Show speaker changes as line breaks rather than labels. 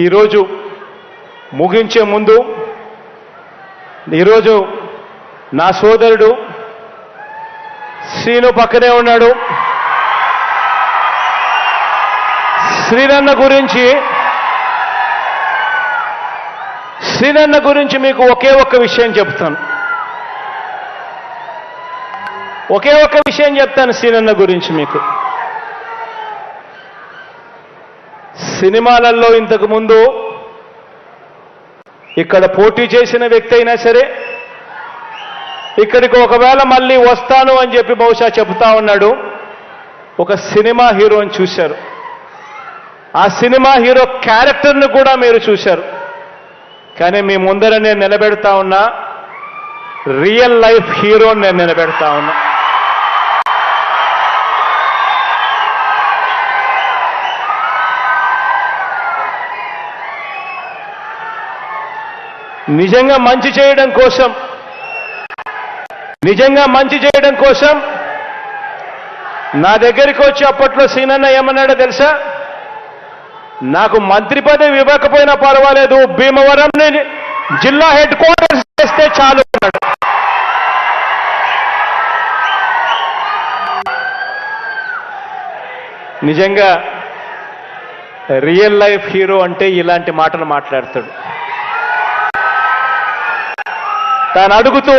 ఈరోజు ముగించే ముందు ఈరోజు నా సోదరుడు శ్రీను పక్కనే ఉన్నాడు. శ్రీనన్న గురించి శ్రీనన్న గురించి మీకు ఒకే ఒక్క విషయం చెప్తాను. ఒకే ఒక్క విషయం చెప్తాను శ్రీనన్న గురించి మీకు. సినిమాలలో ఇంతకు ముందు ఇక్కడ పోటీ చేసిన వ్యక్తి అయినా సరే ఇక్కడికి ఒకవేళ మళ్ళీ వస్తాను అని చెప్పి బహుశా చెబుతా ఉన్నాడు. ఒక సినిమా హీరోని చూశారు. ఆ సినిమా హీరో క్యారెక్టర్ను కూడా మీరు చూశారు. కానీ మీ ముందర నేను నిలబెడతా ఉన్నా రియల్ లైఫ్ హీరోని నేను నిలబెడతా ఉన్నా. నిజంగా మంచి చేయడం కోసం నిజంగా మంచి చేయడం కోసం నా దగ్గరికి వచ్చి అప్పట్లో సీనన్న ఏమన్నాడో తెలుసా? నాకు మంత్రి పదవి ఇవ్వకపోయినా పర్వాలేదు భీమవరం జిల్లా హెడ్ క్వార్టర్స్ చేస్తే చాలు అన్నాడు. నిజంగా రియల్ లైఫ్ హీరో అంటే ఇలాంటి మాటలు మాట్లాడతాడు. తాను అడుగుతూ